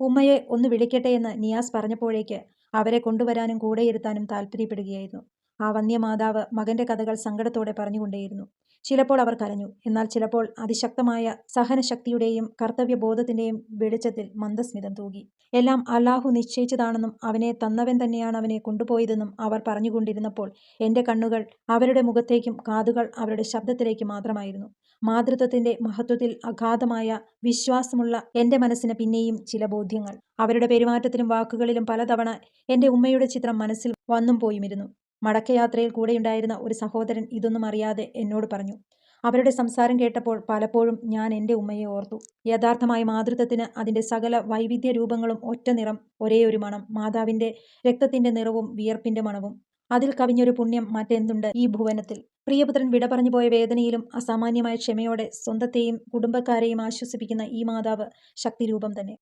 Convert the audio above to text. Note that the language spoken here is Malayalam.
ഉമ്മയെ ഒന്ന് വിളിക്കട്ടെ എന്ന് നിയാസ് പറഞ്ഞപ്പോഴേക്ക് അവരെ കൊണ്ടുവരാനും കൂടെയിരുത്താനും താല്പര്യപ്പെടുകയായിരുന്നു. ആ വന്യമാതാവ് മകന്റെ കഥകൾ സങ്കടത്തോടെ പറഞ്ഞുകൊണ്ടേയിരുന്നു. ചിലപ്പോൾ അവർ കരഞ്ഞു. എന്നാൽ ചിലപ്പോൾ അതിശക്തമായ സഹനശക്തിയുടെയും കർത്തവ്യബോധത്തിന്റെയും വെളിച്ചത്തിൽ മന്ദസ്മിതം തൂകി. എല്ലാം അല്ലാഹു നിശ്ചയിച്ചതാണെന്നും അവനെ തന്നവൻ തന്നെയാണ് അവനെ കൊണ്ടുപോയതെന്നും അവർ പറഞ്ഞുകൊണ്ടിരുന്നപ്പോൾ എന്റെ കണ്ണുകൾ അവരുടെ മുഖത്തേക്കും കാതുകൾ അവരുടെ ശബ്ദത്തിലേക്കും മാത്രമായിരുന്നു. മാതൃത്വത്തിന്റെ മഹത്വത്തിൽ അഗാധമായ വിശ്വാസമുള്ള എന്റെ മനസ്സിന് പിന്നെയും ചില ബോധ്യങ്ങൾ. അവരുടെ പെരുമാറ്റത്തിലും വാക്കുകളിലും പലതവണ എന്റെ ഉമ്മയുടെ ചിത്രം മനസ്സിൽ വന്നും പോയുമിരുന്നു. മടക്കയാത്രയിൽ കൂടെയുണ്ടായിരുന്ന ഒരു സഹോദരൻ ഇതൊന്നും അറിയാതെ എന്നോട് പറഞ്ഞു. അവരുടെ സംസാരം കേട്ടപ്പോൾ പലപ്പോഴും ഞാൻ എന്റെ ഉമ്മയെ ഓർത്തു. യഥാർത്ഥമായ മാതൃത്വത്തിന് അതിന്റെ സകല വൈവിധ്യ രൂപങ്ങളും ഒറ്റ നിറം ഒരേ ഒരു മണം മാതാവിന്റെ രക്തത്തിന്റെ നിറവും വിയർപ്പിന്റെ മണവും. അതിൽ കവിഞ്ഞൊരു പുണ്യം മറ്റെന്തുണ്ട് ഈ ഭുവനത്തിൽ? പ്രിയപുത്രൻ വിട പറഞ്ഞു പോയ വേദനയിലും അസാമാന്യമായ ക്ഷമയോടെ സ്വന്തത്തെയും കുടുംബക്കാരെയും ആശ്വസിപ്പിക്കുന്ന ഈ മാതാവ് ശക്തിരൂപം തന്നെ.